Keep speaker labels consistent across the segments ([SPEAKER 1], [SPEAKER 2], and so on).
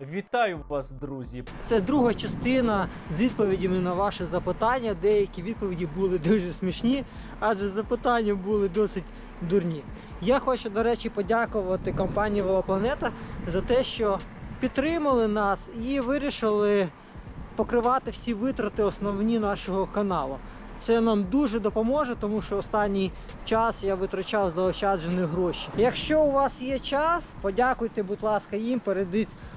[SPEAKER 1] Вітаю вас, друзі!
[SPEAKER 2] Це друга частина з відповідями на ваші запитання. Деякі відповіді були дуже смішні, адже запитання були досить дурні. Я хочу, до речі, подякувати компанії Велопланета за те, що підтримали нас і вирішили покривати всі витрати основні нашого каналу. Це нам дуже допоможе, тому що останній час я витрачав заощаджені гроші. Якщо у вас є час, подякуйте, будь ласка, їм, перейдіть е,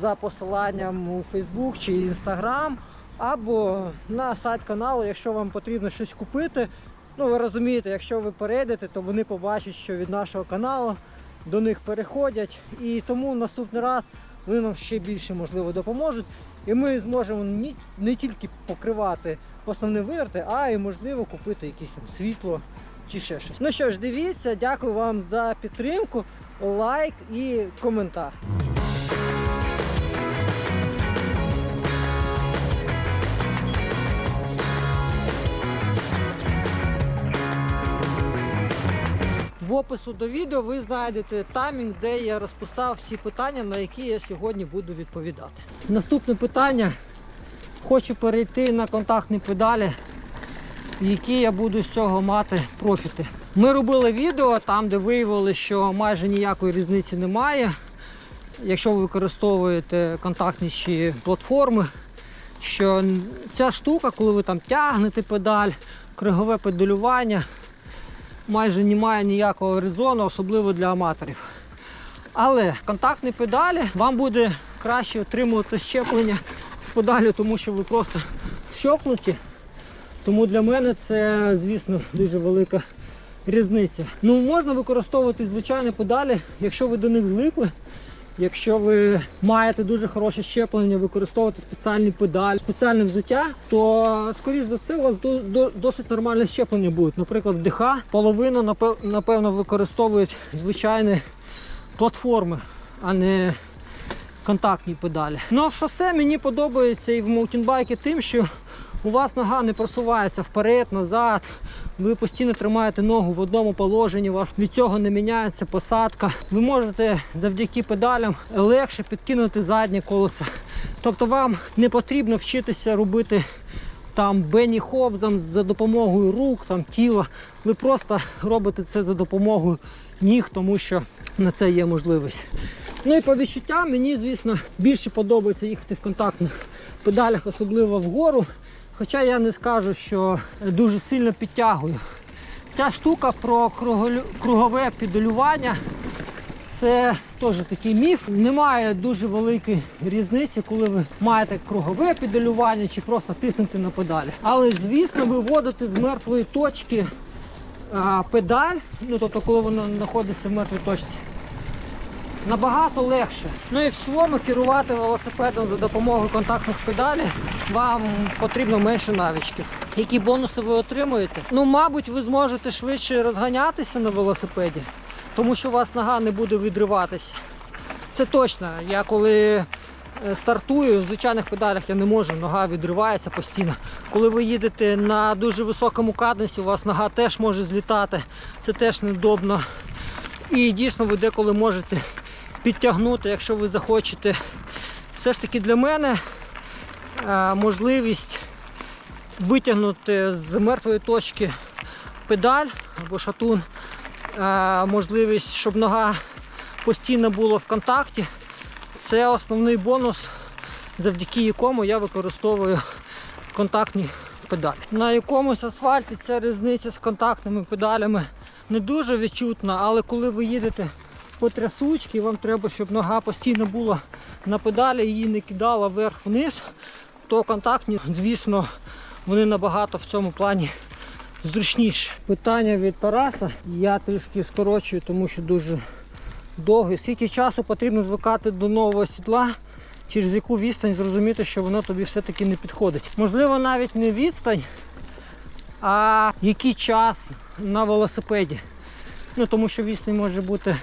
[SPEAKER 2] за посиланням у Facebook чи Instagram, або на сайт каналу, якщо вам потрібно щось купити. Ну, ви розумієте, якщо ви перейдете, то вони побачать, що від нашого каналу до них переходять. І тому наступний раз вони нам ще більше можливо допоможуть. І ми зможемо не, тільки покривати основні витрати, а й можливо купити якесь там світло чи ще щось. Ну що ж, дивіться, дякую вам за підтримку, лайк і коментар. Опису до відео ви знайдете таймінг, де я розписав всі питання, на які я сьогодні буду відповідати. Наступне питання. Хочу перейти на контактні педалі, які я буду з цього мати профіти. Ми робили відео там, де виявили, що майже ніякої різниці немає. Якщо ви використовуєте контактніші платформи, що ця штука, коли ви там тягнете педаль, кругове педалювання, майже немає ніякого резону, особливо для аматорів. Але контактні педалі вам буде краще отримувати щеплення з педалі, тому що ви просто вщокнуті. Тому для мене це, звісно, дуже велика різниця. Ну, можна використовувати звичайні педалі, якщо ви до них звикли. Якщо ви маєте дуже хороше щеплення, використовувати спеціальні педалі, спеціальне взуття, то скоріш за все у вас до- до- досить нормальне щеплення буде. Наприклад, ДХ половина напевно використовують звичайні платформи, а не контактні педалі. Ну а в шосе мені подобається і в маутінбайки тим, що у вас нога не просувається вперед, назад. Ви постійно тримаєте ногу в одному положенні, у вас від цього не міняється посадка. Ви можете завдяки педалям легше підкинути заднє колесо. Тобто вам не потрібно вчитися робити там бені хоп там, за допомогою рук, там, тіла. Ви просто робите це за допомогою ніг, тому що на це є можливість. Ну і по відчуттям мені, звісно, більше подобається їхати в контактних педалях, особливо вгору. Хоча я не скажу, що дуже сильно підтягую. Ця штука про кругове педалювання це теж такий міф. Немає дуже великої різниці, коли ви маєте кругове педалювання чи просто тиснути на педалі. Але звісно, виводити з мертвої точки а, педаль, ну тобто, коли вона знаходиться в мертвій точці, набагато легше. Ну і в цілому керувати велосипедом за допомогою контактних педалей вам потрібно менше навичків. Які бонуси ви отримуєте? Ну, мабуть, ви зможете швидше розганятися на велосипеді, тому що у вас нога не буде відриватися. Це точно. Я коли е, стартую в звичайних педалях я не можу, нога відривається постійно. Коли ви їдете на дуже високому каденсі, у вас нога теж може злітати. Це теж невдобно. І дійсно ви деколи можете підтягнути, якщо ви захочете. Все ж таки для мене е, можливість витягнути з мертвої точки педаль або шатун, е, можливість, щоб нога постійно була в контакті. Це основний бонус, завдяки якому я використовую контактні педалі. На якомусь асфальті ця різниця з контактними педалями не дуже відчутна, але коли ви їдете по трясучці, вам треба, щоб нога постійно була на педалі, її не кидала вверх-вниз, то контактні, звісно, вони набагато в цьому плані зручніші. Питання від Тараса я трішки скорочую, тому що дуже довгий. Скільки часу потрібно звикати до нового сідла, через яку відстань зрозуміти, що воно тобі все-таки не підходить. Можливо, навіть не відстань, а який час на велосипеді. Ну, тому що відстань може бути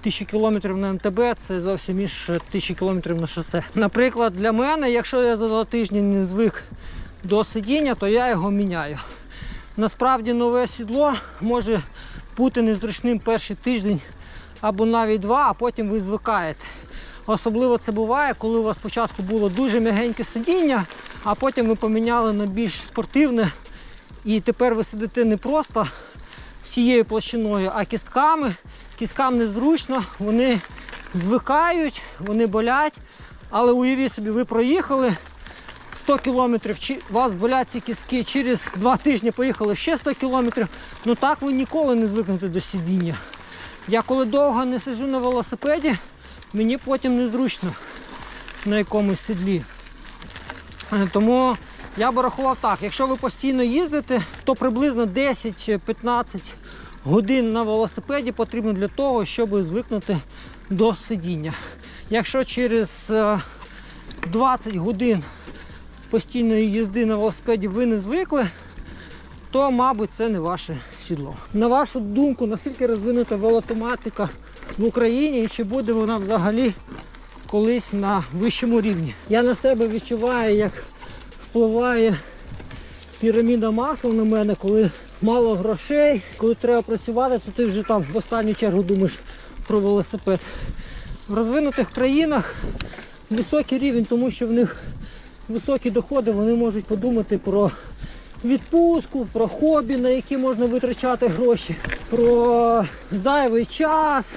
[SPEAKER 2] 1000 км на МТБ, це зовсім інше 1000 км на шосе. Наприклад, для мене, якщо я за два тижні не звик до сидіння, то я його міняю. Насправді нове сідло може бути незручним перший тиждень або навіть два, а потім ви звикаєте. Особливо це буває, коли у вас спочатку було дуже м'ягеньке сидіння, а потім ви поміняли на більш спортивне. І тепер ви сидите не просто всією площиною, а кістками. Кісткам незручно, вони звикають, вони болять. Але уявіть собі, ви проїхали 100 кілометрів, вас болять ці кістки, через два тижні поїхали ще 100 кілометрів. Ну так ви ніколи не звикнете до сидіння. Я коли довго не сиджу на велосипеді, мені потім незручно на якомусь сідлі. Е, Тому я би рахував так, якщо ви постійно їздите, то приблизно 10-15 годин на велосипеді потрібно для того, щоб звикнути до сидіння. Якщо через е, 20 годин постійної їзди на велосипеді ви не звикли, то, мабуть, це не ваше сідло. На вашу думку, наскільки розвинута велотематика в Україні і чи буде вона взагалі колись на вищому рівні? Я на себе відчуваю, як впливає піраміда масла на мене, коли мало грошей, коли треба працювати, то ти вже там в останню чергу думаєш про велосипед. В розвинутих країнах високий рівень, тому що в них високі доходи, вони можуть подумати про відпустку, про хобі, на які можна витрачати гроші, про зайвий час.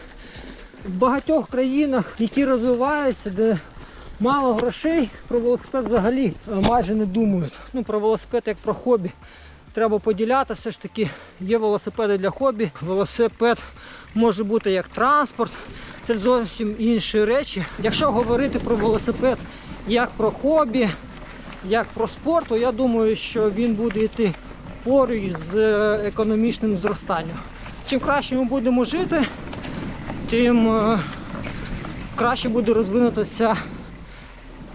[SPEAKER 2] В багатьох країнах, які розвиваються, де мало грошей, про велосипед взагалі е, майже не думають. Ну, про велосипед як про хобі. Треба поділяти, все ж таки є велосипеди для хобі. Велосипед може бути як транспорт, це зовсім інші речі. Якщо говорити про велосипед як про хобі, як про спорт, то я думаю, що він буде йти поруч з е, економічним зростанням. Чим краще ми будемо жити, тим е, краще буде розвинутися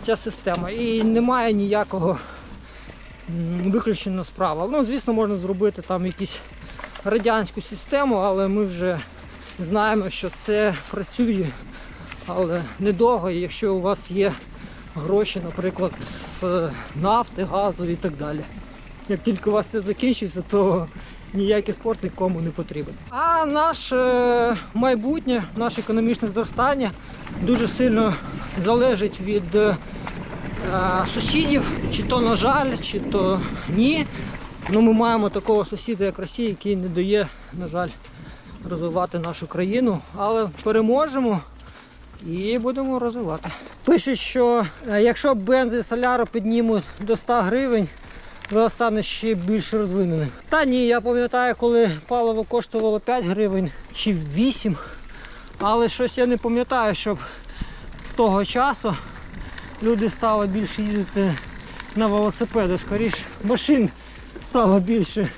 [SPEAKER 2] ця система. І немає ніякого м, виключення справа. Ну, звісно, можна зробити там якусь радянську систему, але ми вже знаємо, що це працює, але недовго, якщо у вас є гроші, наприклад, з нафти, газу і так далі. Як тільки у вас це закінчиться, то ніякий спорт нікому не потрібен. А наше майбутнє, наше економічне зростання дуже сильно залежить від сусідів, чи то на жаль, чи то ні. Ну, ми маємо такого сусіда, як Росія, який не дає, на жаль, розвивати нашу країну, але переможемо і будемо розвивати. Пишуть, що е, якщо бензи соляру піднімуть до 100 гривень, ви стане ще більш розвиненим. Та ні, я пам'ятаю, коли паливо коштувало 5 гривень чи 8, але щось я не пам'ятаю, щоб з того часу люди стали більше їздити на велосипеди. Скоріше машин стало більше,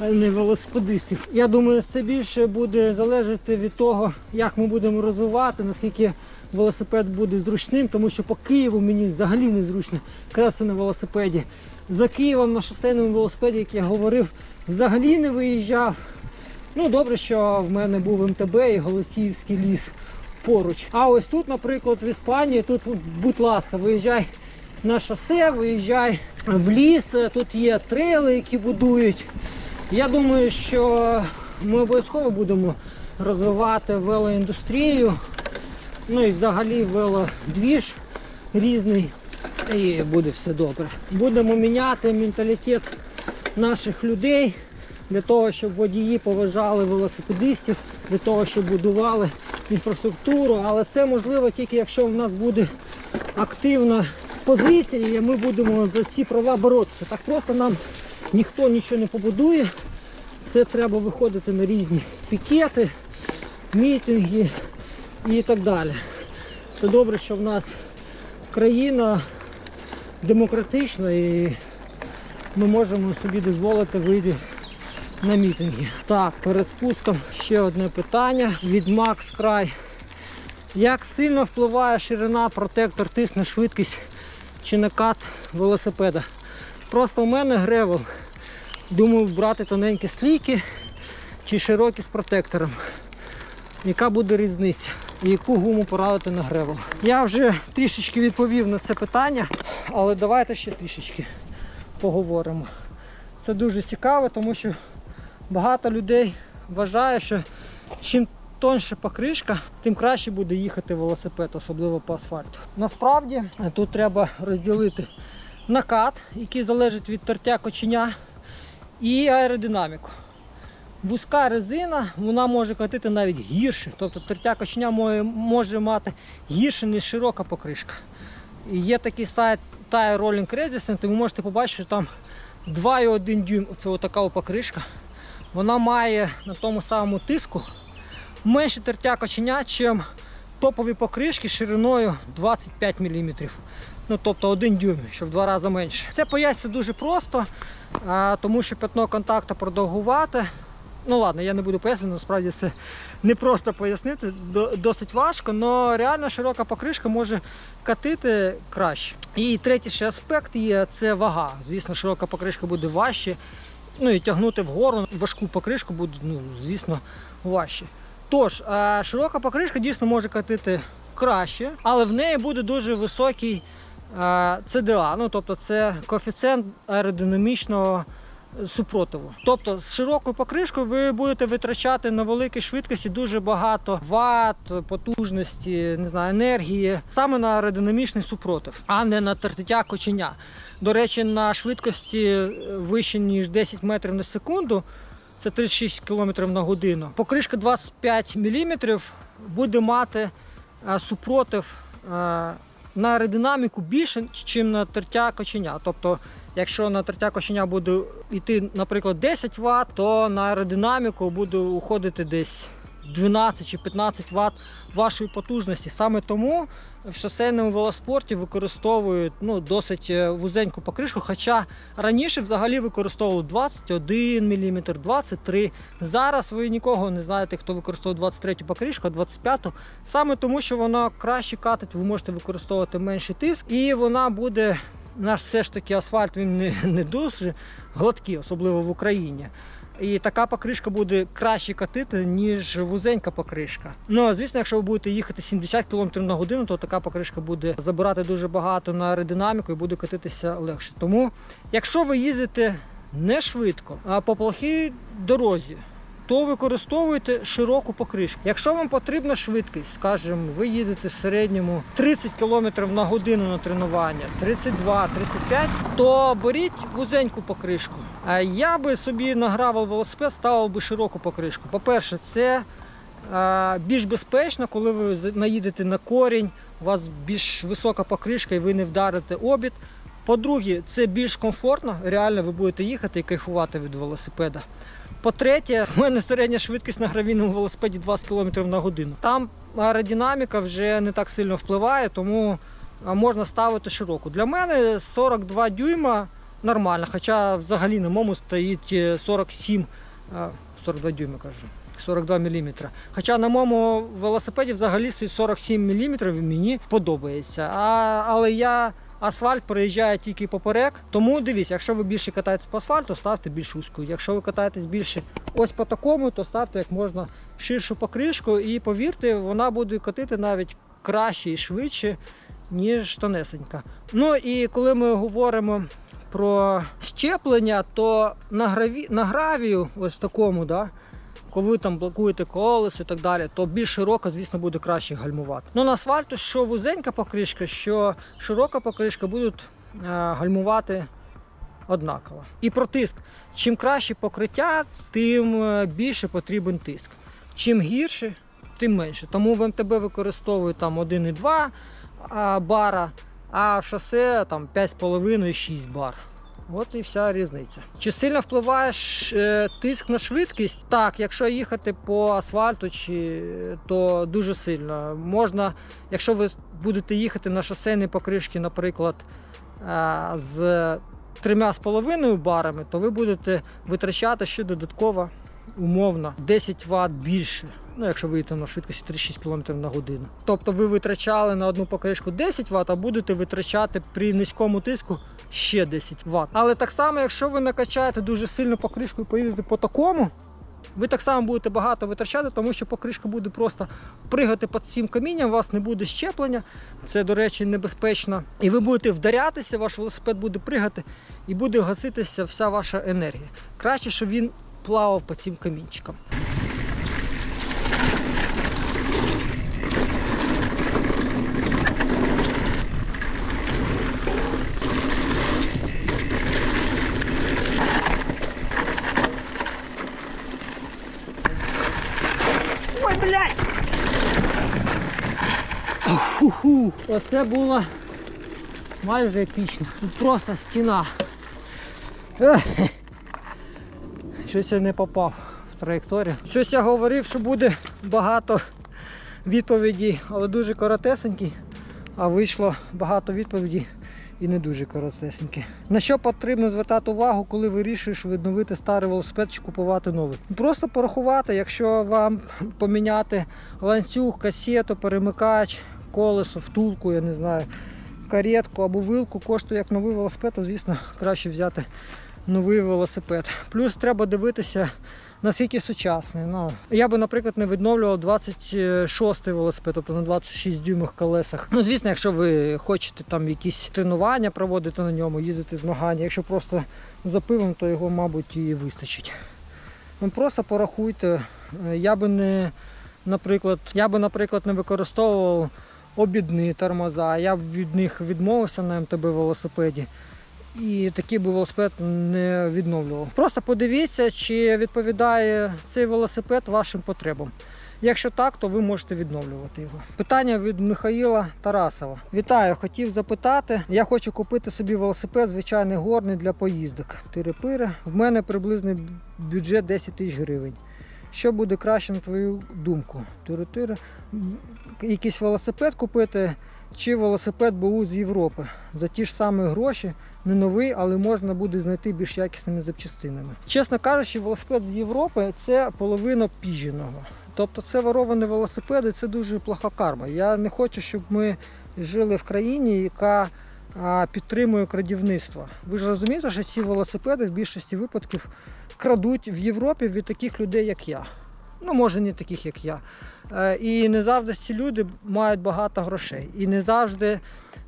[SPEAKER 2] а не велосипедистів. Я думаю, це більше буде залежати від того, як ми будемо розвивати, наскільки велосипед буде зручним, тому що по Києву мені взагалі не зручно кататися на велосипеді. За Києвом на шосейному велосипеді, як я говорив, взагалі не виїжджав. Ну, добре, що в мене був МТБ і Голосіївський ліс поруч. А ось тут, наприклад, в Іспанії, тут, будь ласка, виїжджай на шосе, виїжджай в ліс, тут є трейли, які будують. Я думаю, що ми обов'язково будемо розвивати велоіндустрію, ну і взагалі велодвіж різний. І буде все добре. Будемо міняти менталітет наших людей для того, щоб водії поважали велосипедистів, для того, щоб будували інфраструктуру. Але це можливо тільки якщо в нас буде активна позиція, і ми будемо за ці права боротися. Так просто нам ніхто нічого не побудує. Це треба виходити на різні пікети, мітинги і так далі. Це добре, що в нас країна демократична і ми можемо собі дозволити вийти на мітинги. Так, перед спуском ще одне питання від Макс Край. Як сильно впливає ширина, протектор, тиск на швидкість чи накат велосипеда? Просто у мене гревел. Думаю, брати тоненькі слійки чи широкі з протектором. Яка буде різниця? І яку гуму порадити на гревел? Я вже трішечки відповів на це питання, але давайте ще трішечки поговоримо. Це дуже цікаво, тому що багато людей вважає, що чим тоньше покришка, тим краще буде їхати велосипед, особливо по асфальту. Насправді тут треба розділити накат, який залежить від тертя коченя, і аеродинаміку. Вузька резина вона може катити навіть гірше. Тобто тертя коченя може, мати гірше, ніж широка покришка. Є такий сайт Tire Rolling Resistance, ви можете побачити, що там 2,1 дюйм. Це отака покришка. Вона має на тому самому тиску менше тертя коченя, чим топові покришки шириною 25 мм. Ну, тобто 1 дюйм, що в два рази менше. Це пояснюється дуже просто, тому що пятно контакту продовгувате. Ну ладно, я не буду пояснювати, насправді це не просто пояснити, досить важко, але реально широка покришка може катити краще. І третій ще аспект є це вага. Звісно, широка покришка буде важче. Ну і тягнути вгору важку покришку буде, ну, звісно, важче. Тож, е, широка покришка дійсно може катити краще, але в неї буде дуже високий е, CDA, ну тобто це коефіцієнт аеродинамічного супротиву. Тобто з широкою покришкою ви будете витрачати на великій швидкості дуже багато ват, потужності, не знаю, енергії, саме на аеродинамічний супротив, а не на тертиття коченя. До речі, на швидкості е, вище ніж 10 метрів на секунду. Це 36 км на годину. Покришка 25 мм буде мати е, супротив е, на аеродинаміку більше, ніж на тертя коченя. Тобто, якщо на тертя коченя буде йти, наприклад, 10 Вт, то на аеродинаміку буде уходити десь 12 чи 15 Вт вашої потужності. Саме тому в шосейному велоспорті використовують ну, досить е, вузеньку покришку, хоча раніше взагалі використовували 21 мм, 23 Зараз ви нікого не знаєте, хто використовує 23 покришку, а 25 Саме тому, що вона краще катить, ви можете використовувати менший тиск, і вона буде. Наш все ж таки асфальт він не, не дуже гладкий, особливо в Україні. І така покришка буде краще катити, ніж вузенька покришка. Ну, звісно, якщо ви будете їхати 70 км на годину, то така покришка буде забирати дуже багато на аеродинаміку і буде катитися легше. Тому, якщо ви їздите не швидко, а по плохій дорозі, то використовуйте широку покришку. Якщо вам потрібна швидкість, скажімо, ви їдете в середньому 30 км на годину на тренування, 32-35, то беріть вузеньку покришку. А я би собі на гравел велосипед ставив би широку покришку. По-перше, це е, більш безпечно, коли ви наїдете на корінь, у вас більш висока покришка і ви не вдарите обід. По-друге, це більш комфортно, реально ви будете їхати і кайфувати від велосипеда. По-третє, у мене середня швидкість на гравійному велосипеді 20 км на годину. Там аеродинаміка вже не так сильно впливає, тому можна ставити широку. Для мене 42 дюйма нормально, хоча взагалі на моєму стоїть е, 47, 42 дюйма кажу. 42 мм. Хоча на моєму велосипеді взагалі стоїть 47 мм, мені подобається. А, але я асфальт проїжджає тільки поперек. Тому дивіться, якщо ви більше катаєтесь по асфальту, ставте більш узьку. Якщо ви катаєтесь більше ось по такому, то ставте як можна ширшу покришку. І повірте, вона буде катити навіть краще і швидше, ніж тонесенька. Ну і коли ми говоримо про щеплення, то на, граві... на гравію, ось такому, да, коли ви там блокуєте колесо і так далі, то більш широко, звісно, буде краще гальмувати. Ну на асфальту, що вузенька покришка, що широка покришка будуть е, гальмувати однаково. І про тиск. Чим краще покриття, тим е, більше потрібен тиск. Чим гірше, тим менше. Тому в МТБ використовують там 1,2 а, бара, а в шосе там 5,5-6 бар. От і вся різниця. Чи сильно впливає е, тиск на швидкість? Так, якщо їхати по асфальту, чи, то дуже сильно. Можна, якщо ви будете їхати на шосейні покришки, наприклад, е, з трьома з половиною барами, то ви будете витрачати ще додатково умовно 10 Вт більше. Ну, якщо ви на швидкості 36 км на годину. Тобто ви витрачали на одну покришку 10 Вт, а будете витрачати при низькому тиску ще 10 Вт. Але так само, якщо ви накачаєте дуже сильно покришку і поїдете по такому, ви так само будете багато витрачати, тому що покришка буде просто пригати під цим камінням, у вас не буде щеплення. Це, до речі, небезпечно. І ви будете вдарятися, ваш велосипед буде пригати і буде гаситися вся ваша енергія. Краще, щоб він Плавал по тем каменчикам. Ой, блядь! Фу-ху! Оце було майже епічно. Тут просто стіна. Щось я не попав в траєкторію. Щось я говорив, що буде багато відповідей, але дуже коротесенькі, а вийшло багато відповідей і не дуже коротесенькі. На що потрібно звертати увагу, коли вирішуєш відновити старий велосипед чи купувати новий? Просто порахувати, якщо вам поміняти ланцюг, касету, перемикач, колесо, втулку, я не знаю, каретку або вилку коштує як новий велосипед, то звісно краще взяти новий велосипед. Плюс треба дивитися, наскільки сучасний. Ну, я би, наприклад, не відновлював 26-й велосипед, тобто на 26 дюймах колесах. Ну, звісно, якщо ви хочете там якісь тренування проводити на ньому, їздити змагання. Якщо просто за пивом, то його, мабуть, і вистачить. Ну, просто порахуйте. Е, Я би не, наприклад, я би, наприклад, не використовував обідні тормоза. Я б від них відмовився на МТБ велосипеді. І такий би велосипед не відновлював. Просто подивіться, чи відповідає цей велосипед вашим потребам. Якщо так, то ви можете відновлювати його. Питання від Михаїла Тарасова. Вітаю, хотів запитати. Я хочу купити собі велосипед, звичайний горний для поїздок. Тири-пири. В мене приблизний бюджет 10 тисяч гривень. Що буде краще на твою думку? Тири-тири. Якийсь велосипед купити чи велосипед БУ з Європи за ті ж самі гроші не новий, але можна буде знайти більш якісними запчастинами. Чесно кажучи, велосипед з Європи це половина піженого. Тобто це воровані велосипеди, це дуже плоха карма. Я не хочу, щоб ми жили в країні, яка підтримує крадівництво. Ви ж розумієте, що ці велосипеди в більшості випадків крадуть в Європі від таких людей, як я. Ну, може, не таких, як я. Е, І не завжди ці люди мають багато грошей. І не завжди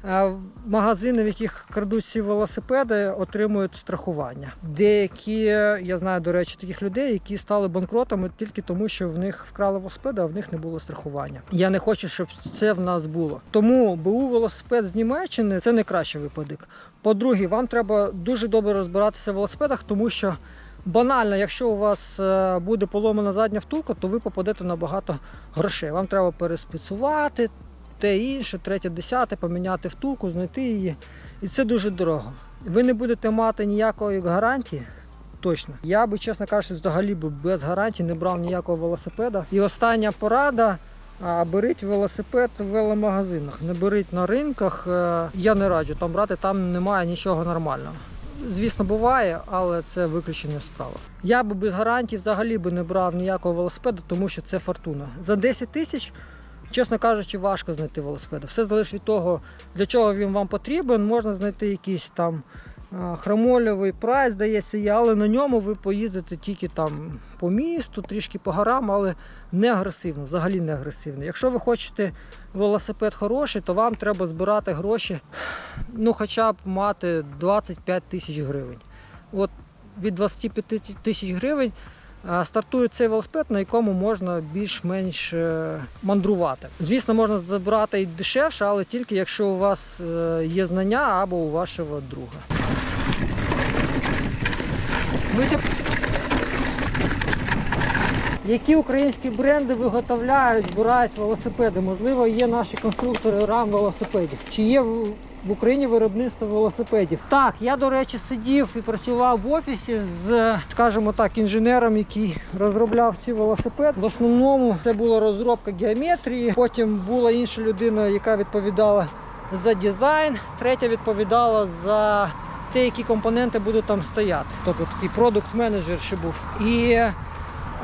[SPEAKER 2] е, магазини, в яких крадуть ці велосипеди, отримують страхування. Деякі, я знаю, до речі, таких людей, які стали банкротами тільки тому, що в них вкрали велосипеди, а в них не було страхування. Я не хочу, щоб це в нас було. Тому БУ велосипед з Німеччини це не кращий випадок. По-друге, вам треба дуже добре розбиратися в велосипедах, тому що банально, якщо у вас е, буде поломана задня втулка, то ви попадете на багато грошей. Вам треба переспецувати, те інше, третє, десяте, поміняти втулку, знайти її. І це дуже дорого. Ви не будете мати ніякої гарантії. Точно. Я би, чесно кажучи, взагалі би без гарантії не брав ніякого велосипеда. І остання порада. А беріть велосипед в веломагазинах, не беріть на ринках. Е, Я не раджу там брати, там немає нічого нормального. Звісно, буває, але це виключення справа. Я би без гарантій взагалі би не брав ніякого велосипеда, тому що це фортуна. За 10 тисяч, чесно кажучи, важко знайти велосипеда. Все залежить від того, для чого він вам потрібен. Можна знайти якісь там хромольовий прайс, здається, є, але на ньому ви поїздите тільки там по місту, трішки по горам, але не агресивно, взагалі не агресивно. Якщо ви хочете велосипед хороший, то вам треба збирати гроші, ну хоча б мати 25 тисяч гривень. От від 25 тисяч гривень стартує цей велосипед, на якому можна більш-менш е, мандрувати. Звісно, можна забрати і дешевше, але тільки якщо у вас е, є знання або у вашого друга. Витяг. Які українські бренди виготовляють, збирають велосипеди? Можливо, є наші конструктори рам велосипедів. Чи є в Україні виробництво велосипедів? Так, я, до речі, сидів і працював в офісі з, скажімо так, інженером, який розробляв ці велосипеди. В основному це була розробка геометрії. Потім була інша людина, яка відповідала за дизайн, третя відповідала за те, які компоненти будуть там стояти. Тобто такий продукт-менеджер ще був. І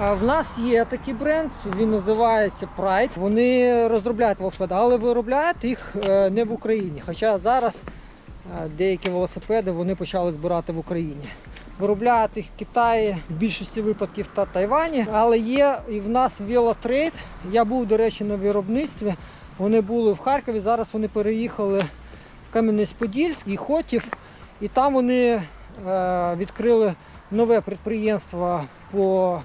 [SPEAKER 2] В нас є такий бренд, він називається Pride. Вони розробляють велосипеди, але виробляють їх е, не в Україні. Хоча зараз е, деякі велосипеди вони почали збирати в Україні. Виробляють їх в Китаї, в більшості випадків та Тайвані. Але є і в нас Velotrade. Я був, до речі, на виробництві. Вони були в Харкові. Зараз вони переїхали в Кам'янець-Подільськ і Хотів. І там вони е, відкрили нове підприємство по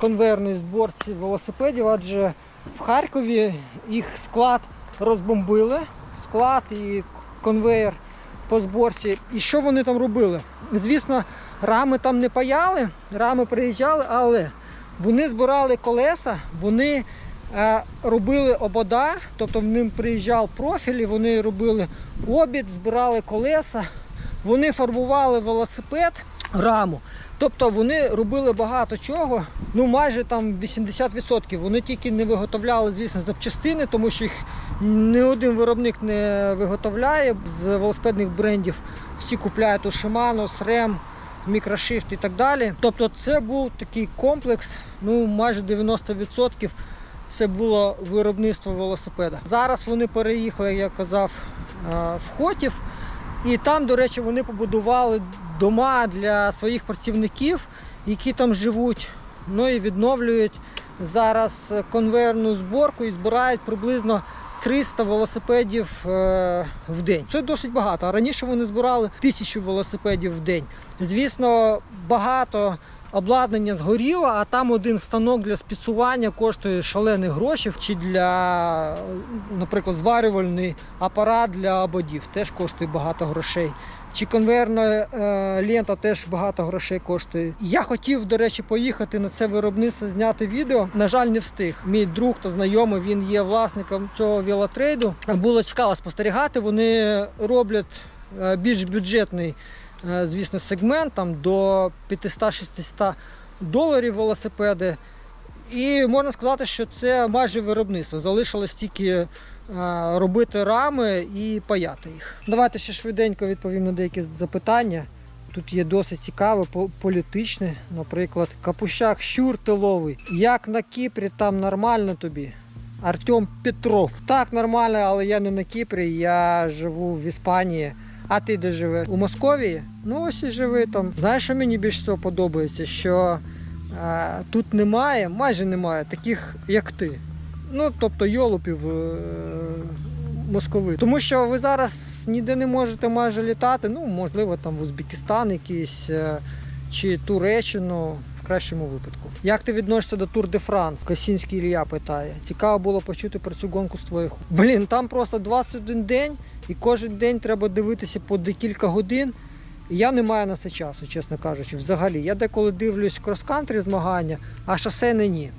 [SPEAKER 2] конвейерній зборці велосипедів, адже в Харкові їх склад розбомбили, склад і конвейер по зборці. І що вони там робили? Звісно, рами там не паяли, рами приїжджали, але вони збирали колеса, вони е, робили обода, тобто в ним приїжджав профіль, вони робили обід, збирали колеса, вони фарбували велосипед, раму. Тобто вони робили багато чого, ну майже там 80%. Вони тільки не виготовляли, звісно, запчастини, тому що їх ні один виробник не виготовляє з велосипедних брендів. Всі купляють у Shimano, SRAM, Microshift і так далі. Тобто це був такий комплекс, ну майже 90% це було виробництво велосипеда. Зараз вони переїхали, як казав, е, в Хотів. І там, до речі, вони побудували дома для своїх працівників, які там живуть. Ну і відновлюють зараз конвейерну зборку і збирають приблизно 300 велосипедів е, в день. Це досить багато. Раніше вони збирали тисячу велосипедів в день. Звісно, багато обладнання згоріло, а там один станок для спіцування коштує шалені гроші. Чи для, наприклад, зварювальний апарат для ободів теж коштує багато грошей. Чи конвейерна е, лента теж багато грошей коштує. Я хотів, до речі, поїхати на це виробництво, зняти відео. На жаль, не встиг. Мій друг та знайомий, він є власником цього велотрейду. Було цікаво спостерігати. Вони роблять е, більш бюджетний, е, звісно, сегмент там до 500-600 доларів велосипеди. І можна сказати, що це майже виробництво. Залишилось тільки робити рами і паяти їх. Давайте ще швиденько відповім на деякі запитання. Тут є досить цікаве, політичне, наприклад, Капущак щур тиловий. Як на Кіпрі там нормально тобі? Артем Петров. Так, нормально, але я не на Кіпрі, я живу в Іспанії. А ти де живеш? У Московії? Ну ось і живи там. Знаєш, що мені більше всього подобається? Що е, тут немає, майже немає таких, як ти. Ну, тобто йолопів е, московит. Тому що ви зараз ніде не можете майже літати. Ну, можливо, там в Узбекистан якийсь е, чи Туреччину. В кращому випадку. Як ти відносишся до Тур де Франс? Косінський Ілля питає. Цікаво було почути про цю гонку з твоїх. Блін, там просто 21 день, і кожен день треба дивитися по декілька годин. Я не маю на це часу, чесно кажучи, взагалі. Я деколи дивлюсь крос-кантрі змагання, а шосейне ні.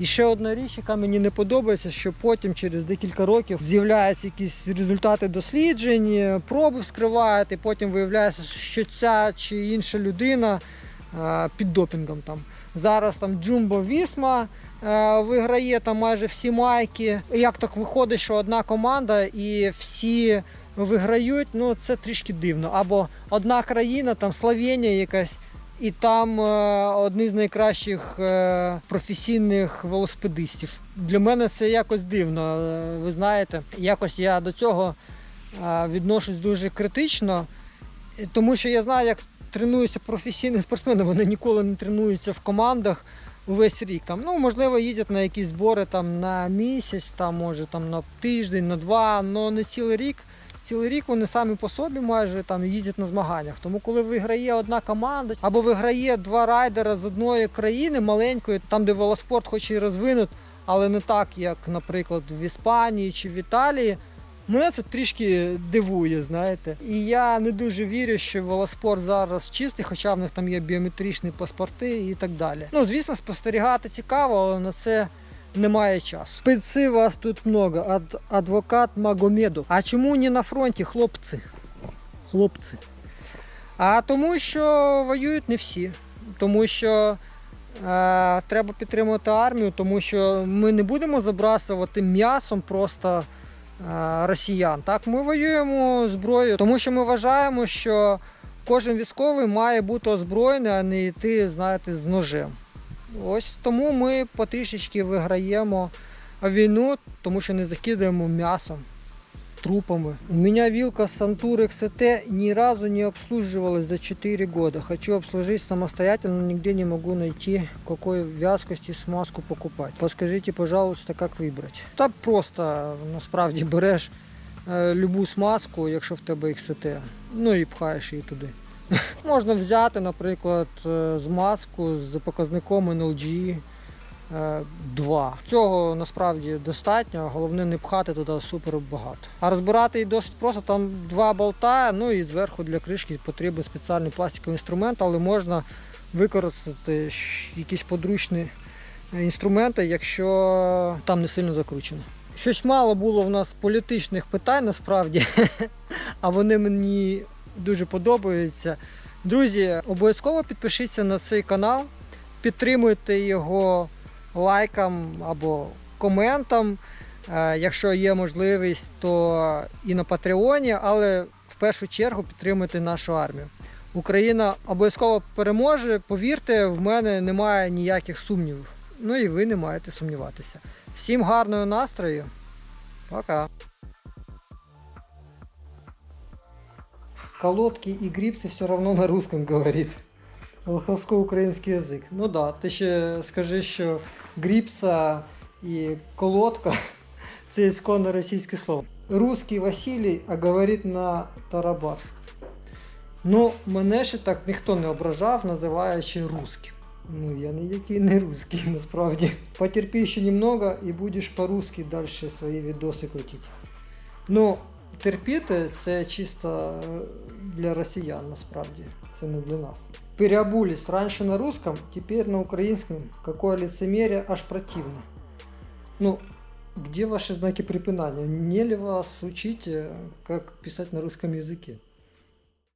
[SPEAKER 2] І ще одна річ, яка мені не подобається, що потім через декілька років з'являються якісь результати досліджень, проби вскривають, і потім виявляється, що ця чи інша людина е, під допінгом там. Зараз там Джумбо Вісма е, виграє там майже всі майки. Як так виходить, що одна команда і всі виграють, ну це трішки дивно. Або одна країна, там Словенія якась. І там е, одні з найкращих е, професійних велосипедистів. Для мене це якось дивно. е, Ви знаєте, якось я до цього відношусь дуже критично, тому що я знаю, як тренуються професійні спортсмени. Вони ніколи не тренуються в командах увесь рік. Там, ну, можливо, їздять на якісь збори там, на місяць, там, може там, на тиждень, на два, але не цілий рік. Цілий рік вони самі по собі майже там їздять на змаганнях. Тому коли виграє одна команда або виграє два райдера з одної країни маленької, там де велоспорт хоч і розвинут, але не так, як, наприклад, в Іспанії чи в Італії. Мене це трішки дивує, знаєте. І я не дуже вірю, що велоспорт зараз чистий, хоча в них там є біометричні паспорти і так далі. Ну, звісно, спостерігати цікаво, але на це немає часу. Спеці вас тут много. Ад, адвокат Магомедов. А чому не на фронті, хлопці? Хлопці. А тому, що воюють не всі. Тому що е, треба підтримувати армію, тому що ми не будемо забрасувати м'ясом просто е, росіян. Так, ми воюємо зброєю, тому що ми вважаємо, що кожен військовий має бути озброєний, а не йти, знаєте, з ножем. Ось тому ми потрішечки виграємо війну, тому що не закидаємо м'ясом, трупами. У меня вилка Сантур XT ни разу не обслуживалась за 4 года. Хочу обслужить самостоятельно, нигде не могу найти, какой вязкости смазку покупать. Подскажите, пожалуйста, как вибрати. Та просто насправді береш е, любу смазку, якщо в тебе XT, ну і пхаєш її туди. Можна взяти, наприклад, е, змазку з показником NLG е, 2. Цього насправді достатньо, головне не пхати туди супер багато. А розбирати її досить просто, там два болта, ну і зверху для кришки потрібен спеціальний пластиковий інструмент, але можна використати якийсь подручний інструменти, якщо там не сильно закручено. Щось мало було в нас політичних питань насправді, а вони мені дуже подобаються. Друзі, обов'язково підпишіться на цей канал, підтримуйте його лайком або коментом. Е, Якщо є можливість, то і на Патреоні, але в першу чергу підтримуйте нашу армію. Україна обов'язково переможе. Повірте, в мене немає ніяких сумнівів. Ну і ви не маєте сумніватися. Всім гарного настрою. Пока. Колодки и грибцы все равно на русском говорит. Волховсько-український язик. Ну да, ти ще скажи, що грібца і колодка це ісконно російське слово. Русский Василій, а говорить на Тарабарськ. Ну, мене ще так ніхто не ображав, називаючи русським. Ну, я ніякий не русський, насправді. Потерпи ще немного і будеш по-русски далі свої відоси крутити. Ну, терпіти це чисто е, для росіян насправді. Це не для нас. Переобулись раньше на русском, теперь на украинском. Какое лицемерие, аж противно. Ну, где ваши знаки препинания? Не ли вас учить, э, как писать на русском языке?